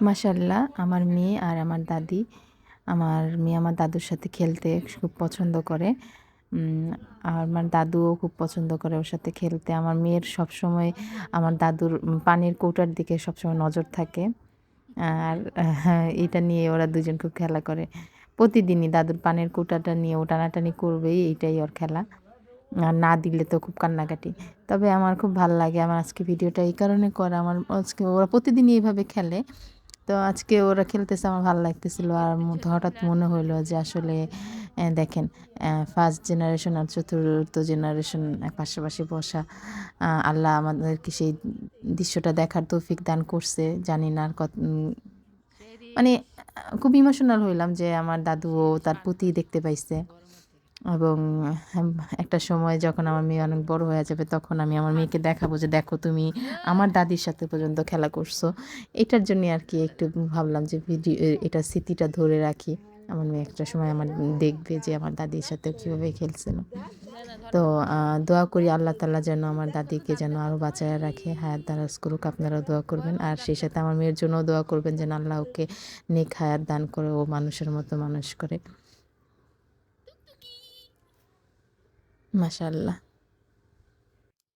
মাশাল্লাহ, আমার মেয়ে আর আমার দাদি। আমার মেয়ে আমার দাদুর সাথে খেলতে খুব পছন্দ করে। আর আমার দাদুও খুব পছন্দ করে ওর সাথে খেলতে। আমার মেয়ের সব সময় আমার দাদুর পানির কৌটার দিকে সবসময় নজর থাকে। আর এটা নিয়ে ওরা দুজন খুব খেলা করে। প্রতিদিনই দাদুর পানির কৌটাটা নিয়ে ও টানাটানি করবেই, এইটাই ওর খেলা। আর না দিলে তো খুব কান্নাকাটি। তবে আমার খুব ভালো লাগে, আমার আজকে ভিডিওটা এই কারণে করা। আমার আজকে ওরা প্রতিদিনই এইভাবে খেলে। তো আজকে ওরা খেলতেছে, আমার ভালো লাগতেছিল। আর হঠাৎ মনে হলো যে আসলে দেখেন ফার্স্ট জেনারেশন আর চতুর্থ জেনারেশন পাশাপাশি বসা আল্লাহ আমাদেরকে সেই দৃশ্যটা দেখার তৌফিক দান করছে। জানি না আর কত মানে খুব ইমোশনাল হইলাম যে আমার দাদুও তার পুতি দেখতে পাইছে। এবং একটা সময় যখন আমার মেয়ে অনেক বড় হয়ে যাবে তখন আমি আমার মেয়েকে দেখাবো যে, দেখো তুমি আমার দাদির সাথে পর্যন্ত খেলা করছ। এটার জন্য আর কি একটু ভাবলাম যে, ভিডিও এটা স্মৃতিটা ধরে রাখি। আমার মেয়ে একটা সময় আমার দেখবে যে, আমার দাদির সাথে কীভাবে খেলছিল। তো দোয়া করি আল্লাহ তাল্লাহ যেন আমার দাদিকে যেন আরও বাঁচায় রাখে, হায়াত দারাজ করুক, আপনারাও দোয়া করবেন। আর সেই সাথে আমার মেয়ের জন্যও দোয়া করবেন যেন আল্লাহ ওকে নেক হায়াত দান করে ও মানুষের মতো মানুষ করে। ما شاء الله.